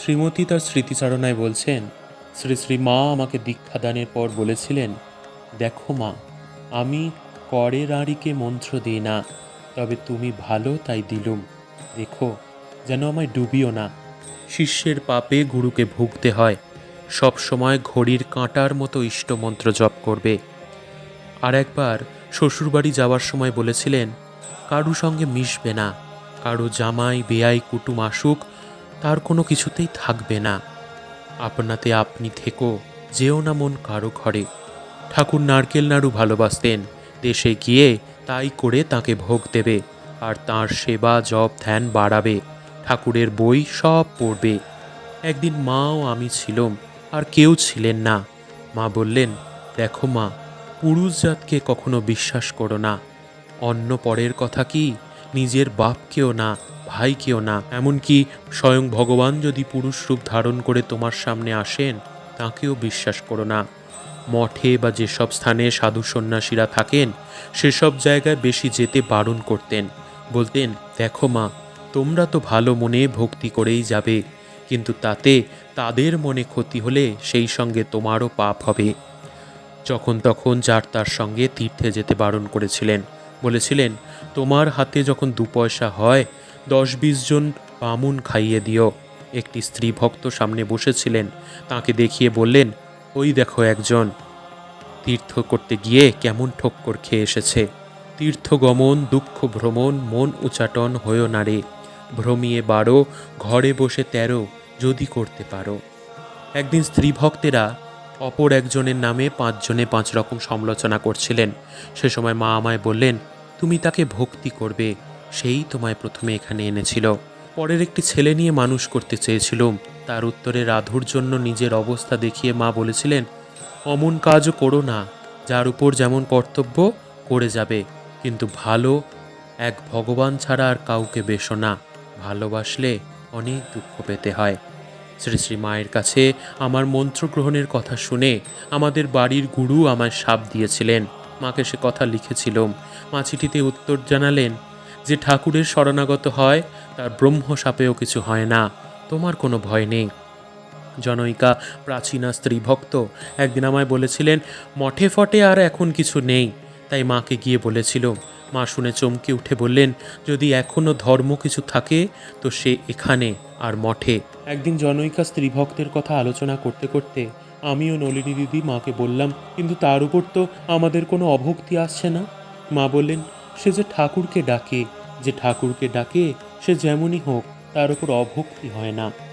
শ্রীমতী তার স্মৃতিচারণায় বলছেন, শ্রী শ্রী মা আমাকে দীক্ষাদানের পর বলেছিলেন, দেখো মা, আমি করের আড়িকে মন্ত্র দিই না, তবে তুমি ভালো তাই দিলুম। দেখো, যেন আমায় ডুবিও না। শিষ্যের পাপে গুরুকে ভুগতে হয়, সব সময় ঘড়ির কাঁটার মতো ইষ্টমন্ত্র জপ করবে। আর একবার শ্বশুরবাড়ি যাওয়ার সময় বলেছিলেন, কারু সঙ্গে মিশবে না, কারও জামাই, বেয়াই, কুটুম আসুক তার কোনো কিছুতেই থাকবে না। আপনাতে আপনি থেকো, যেও না মন কারও ঘরে। ঠাকুর নারকেল নাড়ু ভালোবাসতেন, দেশে গিয়ে তাই করে তাকে ভোগ দেবে, আর তার সেবা, জপ, ধ্যান বাড়াবে, ঠাকুরের বই সব পড়বে। একদিন মাও আমি ছিলাম, আর কেউ ছিলেন না। মা বললেন, দেখো মা, পুরুষ জাতকে কখনো বিশ্বাস করো না। অন্য পরের কথা কি, নিজের বাপকেও না। ভাইকেও না। এমনকি স্বয়ং ভগবান যদি পুরুষ রূপ ধারণ করে তোমার সামনে আসেন, তাকেও বিশ্বাস করো না। মঠে বা যেসব স্থানে সাধু সন্ন্যাসীরা থাকেন, সেসব জায়গায় বেশি যেতে বারণ করতেন। বলতেন, দেখো মা, তোমরা তো ভালো মনে ভক্তি করেই যাবে, কিন্তু তাতে তাদের মনে ক্ষতি হলে সেই সঙ্গে তোমারও পাপ হবে। যখন তখন যার তার সঙ্গে তীর্থে যেতে বারণ করেছিলেন। বলেছিলেন, তোমার হাতে যখন দু পয়সা হয় দশ বিশ জন বামুন খাইয়ে দিও। একটি স্ত্রী ভক্ত সামনে বসেছিলেন, তাকে দেখিয়ে বললেন, ওই দেখো একজন। তীর্থ করতে গিয়ে কেমন ঠক্কর খেয়ে এসেছে। তীর্থগমন দুঃখ ভ্রমণ, মন উচাটন হয়েও না রে। ভ্রমিয়ে বারো, ঘরে বসে তেরো, যদি করতে পারো। একদিন স্ত্রী ভক্তেরা অপর একজনের নামে পাঁচজনে পাঁচ রকম সমালোচনা করছিলেন। সে সময় মা আমায় বললেন, তুমি তাকে ভক্তি করবে সেই তোমায় প্রথমে এখানে এনেছিল। পরের একটি ছেলে নিয়ে মানুষ করতে চেয়েছিলুম তার উত্তরে রাধুর জন্য নিজের অবস্থা দেখিয়ে মা বলেছিলেন, অমন কাজও করো না, যার উপর যেমন কর্তব্য, করে যাবে। কিন্তু ভালো, এক ভগবান ছাড়া আর কাউকে বেশো না। ভালোবাসলে অনেক দুঃখ পেতে হয়। শ্রী শ্রী মায়ের কাছে আমার মন্ত্র গ্রহণের কথা শুনে আমাদের বাড়ির গুরু আমায় সাপ দিয়েছিলেন। মাকে সে কথা লিখেছিলাম মা চিঠিতে উত্তর জানালেন যে ঠাকুরের শরণাগত হয়, তার ব্রহ্ম সাপেও কিছু হয় না। তোমার কোনো ভয় নেই। জনৈকা, প্রাচীনা স্ত্রী ভক্ত, একদিন আমায় বলেছিলেন, মঠে ফটে আর এখন কিছু নেই। তাই মাকে গিয়ে বলেছিল। মা শুনে চমকে উঠে বললেন, যদি এখনও ধর্ম কিছু থাকে, তো সে এখানে আর মঠে। একদিন জনৈকা স্ত্রী ভক্তের কথা আলোচনা করতে করতে আমিও নলিনী দিদি মাকে বললাম, কিন্তু তার উপর তো আমাদের কোনো অভক্তি আসছে না? মা বললেন, সে যে ঠাকুরকে ডাকে যে ঠাকুরকে ডাকে সে যেমনই হোক তার উপর অভক্তি হয় না।